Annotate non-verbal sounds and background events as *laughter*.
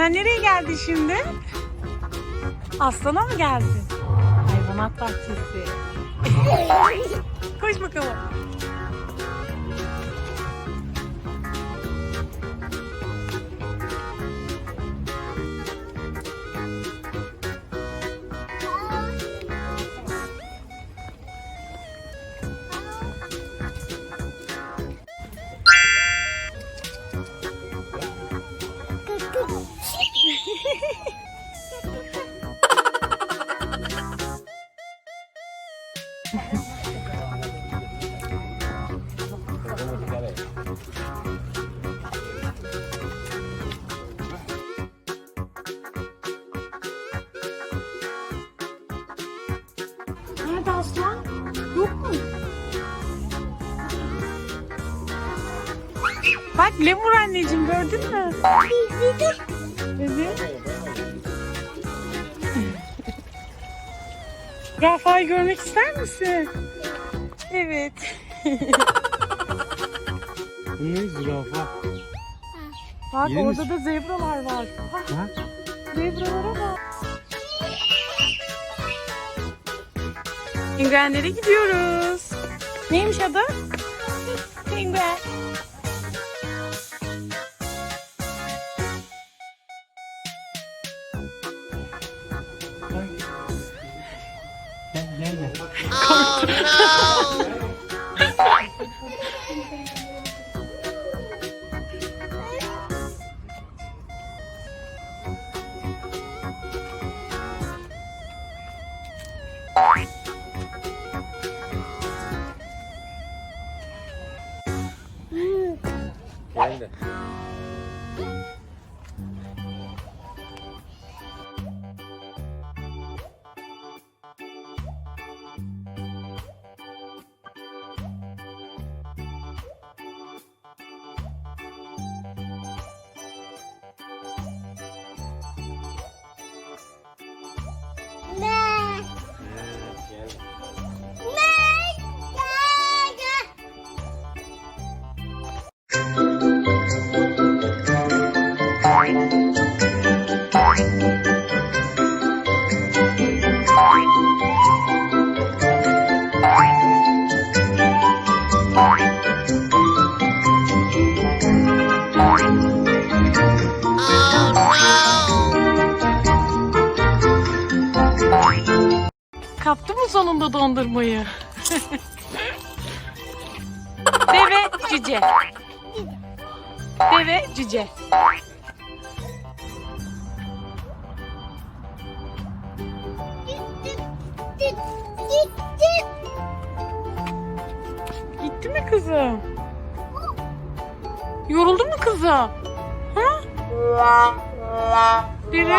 Sen nereye geldin şimdi? Aslana mı geldin? Hayvanat bahçesi. *laughs* Koş bakalım. Nerede aslan? Yok mu? Bak lemur anneciğim gördün mü? Evet. Rafa'yı görmek ister misin? Evet. Bu ne zürafa? Bak Yeni orada da zebralar var. Bak, Ha? zebralara bak. Penguenlere gidiyoruz. Neymiş adı? Penguen. Brandon. Kaptı mı sonunda dondurmayı? Deve cüce. Deve cüce. Mi kızım? Yoruldu mu kızım? Ha? Biri?